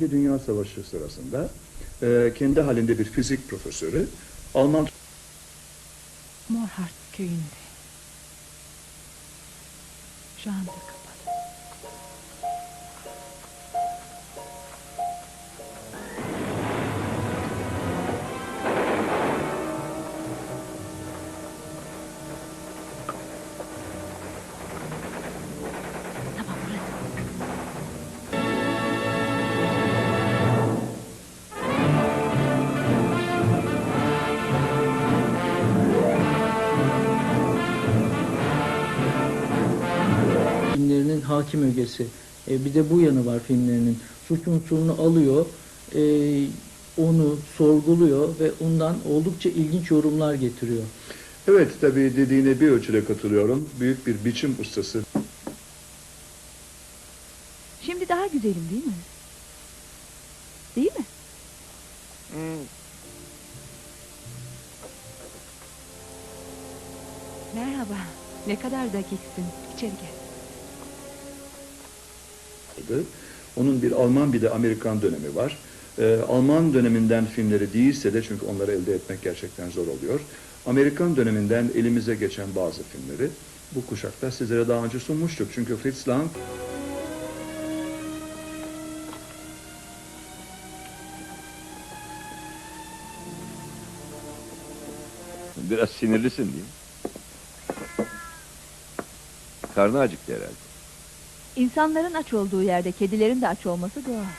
İkinci Dünya Savaşı sırasında e, kendi halinde bir fizik profesörü Alman Morhart köyünde. Şu anda filmlerinin hakim ögesi. E, bir de bu yanı var filmlerinin. Suç unsurunu alıyor, e, onu sorguluyor ve ondan oldukça ilginç yorumlar getiriyor. Evet tabii dediğine bir ölçüde katılıyorum. Büyük bir biçim ustası. Şimdi daha güzelim değil mi? Değil mi? Merhaba. Ne kadar dakiksin. İçeri gel. Vardı. Onun bir Alman bir de Amerikan dönemi var. Ee, Alman döneminden filmleri değilse de çünkü onları elde etmek gerçekten zor oluyor. Amerikan döneminden elimize geçen bazı filmleri bu kuşakta sizlere daha önce sunmuştuk. Çünkü Fritz Lang Biraz sinirlisin mi? Karnı acıktı herhalde. İnsanların aç olduğu yerde kedilerin de aç olması doğal.